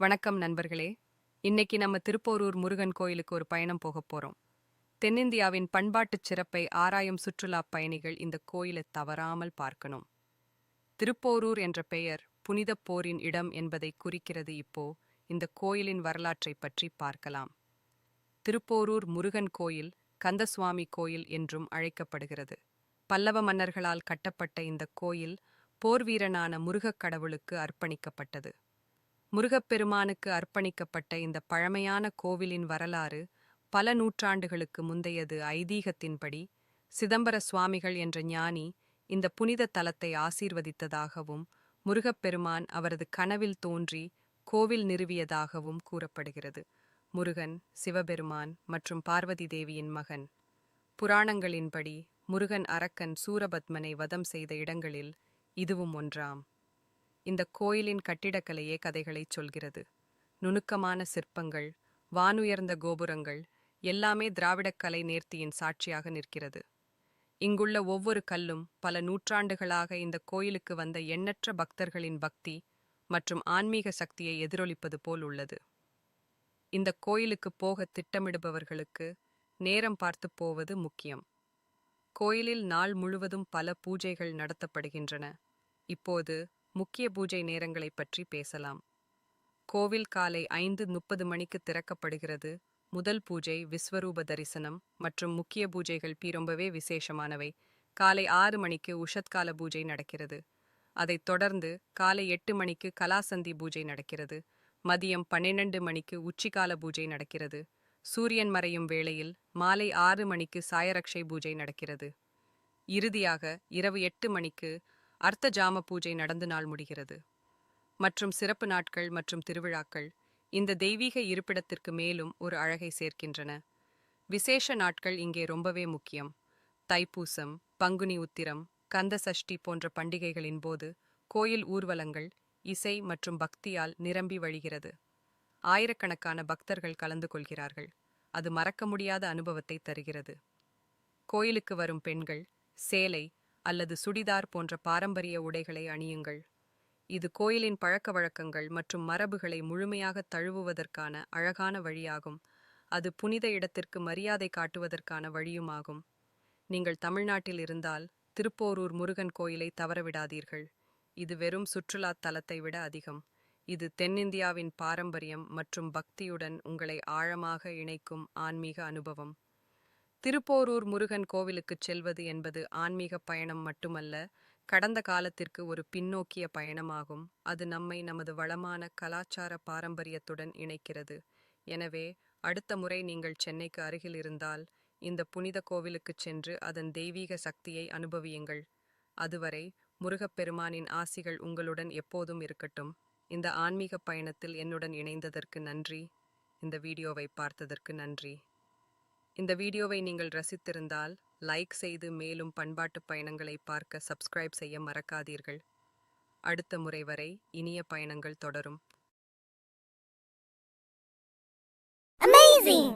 வணக்கம் நண்பர்களே. இன்னைக்கு நம்ம திருப்போரூர் முருகன் கோயிலுக்கு ஒரு பயணம் போக போறோம். தென்னிந்தியாவின் பண்பாட்டுச் சிறப்பை ஆராயும் சுற்றுலா பயணிகள் இந்த கோயிலை தவறாமல் பார்க்கணும். திருப்போரூர் என்ற பெயர் புனித போரின் இடம் என்பதை குறிக்கிறது இப்போ இந்த கோயிலின் வரலாற்றை பற்றி பார்க்கலாம். திருப்போரூர் முருகன் கோயில் கந்தசுவாமி கோயில் என்றும் அழைக்கப்படுகிறது. பல்லவ மன்னர்களால் கட்டப்பட்ட இந்த கோயில் போர்வீரனான முருகக் கடவுளுக்கு அர்ப்பணிக்கப்பட்டது. முருகப்பெருமானுக்கு அர்ப்பணிக்கப்பட்ட இந்த பழமையான கோவிலின் வரலாறு பல நூற்றாண்டுகளுக்கு முந்தையது ஐதீகத்தின்படி சிதம்பர சுவாமிகள் என்ற ஞானி இந்த புனித தலத்தை ஆசீர்வதித்ததாகவும் முருகப்பெருமான் அவரது கனவில் தோன்றி கோவில் நிறுவியதாகவும் கூறப்படுகிறது. முருகன் சிவபெருமான் மற்றும் பார்வதி தேவியின் மகன். புராணங்களின்படி முருகன் அரக்கன் சூரபத்மனை வதம் செய்த இடங்களில் இதுவும் ஒன்றாம். இந்த கோயிலின் கட்டிடக்கலையே கதைகளை சொல்கிறது. நுணுக்கமான சிற்பங்கள் வானுயர்ந்த கோபுரங்கள் எல்லாமே திராவிடக் கலை நேர்த்தியின் சாட்சியாக நிற்கிறது. இங்குள்ள ஒவ்வொரு கல்லும் பல நூற்றாண்டுகளாக இந்த கோயிலுக்கு வந்த எண்ணற்ற பக்தர்களின் பக்தி மற்றும் ஆன்மீக சக்தியை எதிரொலிப்பது போல் உள்ளது. இந்த கோயிலுக்கு போக திட்டமிடுபவர்களுக்கு நேரம் பார்த்து போவது முக்கியம். கோயிலில் நாள் முழுவதும் பல பூஜைகள் நடத்தப்படுகின்றன. இப்போது முக்கிய பூஜை நேரங்களைப் பற்றி பேசலாம். கோவில் காலை ஐந்து முப்பது மணிக்கு திறக்கப்படுகிறது. முதல் பூஜை விஸ்வரூப தரிசனம் மற்றும் முக்கிய பூஜைகள் பி ரொம்பவே விசேஷமானவை. காலை ஆறு மணிக்கு உஷத்கால பூஜை நடக்கிறது. அதைத் தொடர்ந்து காலை எட்டு மணிக்கு கலாசந்தி பூஜை நடக்கிறது. மதியம் பன்னிரண்டு மணிக்கு உச்சிகால பூஜை நடக்கிறது. சூரியன் மறையும் வேளையில் மாலை ஆறு மணிக்கு சாயரக்ஷை பூஜை நடக்கிறது. இறுதியாக இரவு எட்டு மணிக்கு அர்த்த ஜாம பூஜை நடந்து நாள் முடிகிறது. மற்றும் சிறப்பு நாட்கள் மற்றும் திருவிழாக்கள் இந்த தெய்வீக இருப்பிடத்திற்கு மேலும் ஒரு அழகை சேர்க்கின்றன. விசேஷ நாட்கள் இங்கே ரொம்பவே முக்கியம். தைப்பூசம் பங்குனி உத்திரம் கந்த சஷ்டி போன்ற பண்டிகைகளின் போது கோயில் ஊர்வலங்கள் இசை மற்றும் பக்தியால் நிரம்பி வழிகிறது. ஆயிரக்கணக்கான பக்தர்கள் கலந்து கொள்கிறார்கள். அது மறக்க முடியாத அனுபவத்தை தருகிறது. கோயிலுக்கு வரும் பெண்கள் சேலை அல்லது சுடிதார் போன்ற பாரம்பரிய உடைகளை அணியுங்கள். இது கோயிலின் பழக்க வழக்கங்கள் மற்றும் மரபுகளை முழுமையாக தழுவுவதற்கான அழகான வழியாகும். அது புனித இடத்திற்கு மரியாதை காட்டுவதற்கான வழியுமாகும். நீங்கள் தமிழ்நாட்டில் இருந்தால் திருப்போரூர் முருகன் கோயிலை தவறவிடாதீர்கள். இது வெறும் சுற்றுலா தலத்தை விட அதிகம். இது தென்னிந்தியாவின் பாரம்பரியம் மற்றும் பக்தியுடன் உங்களை ஆழமாக இணைக்கும் ஆன்மீக அனுபவம். திருப்போரூர் முருகன் கோவிலுக்குச் செல்வது என்பது ஆன்மீக பயணம் மட்டுமல்ல கடந்த காலத்திற்கு ஒரு பின்னோக்கிய பயணமாகும். அது நம்மை நமது வளமான கலாச்சார பாரம்பரியத்துடன் இணைக்கிறது. எனவே அடுத்த முறை நீங்கள் சென்னைக்கு அருகில் இருந்தால் இந்த புனித கோவிலுக்குச் சென்று அதன் தெய்வீக சக்தியை அனுபவியுங்கள். அதுவரை முருகப்பெருமானின் ஆசிகள் உங்களுடன் எப்போதும் இருக்கட்டும். இந்த ஆன்மீக பயணத்தில் என்னுடன் இணைந்ததற்கு நன்றி. இந்த வீடியோவை பார்த்ததற்கு நன்றி. இந்த வீடியோவை நீங்கள் ரசித்திருந்தால் லைக் செய்து மேலும் பண்பாட்டு பயணங்களை பார்க்க சப்ஸ்கிரைப் செய்ய மறக்காதீர்கள் அடுத்த முறை வரை இனிய பயணங்கள் தொடரும் Amazing!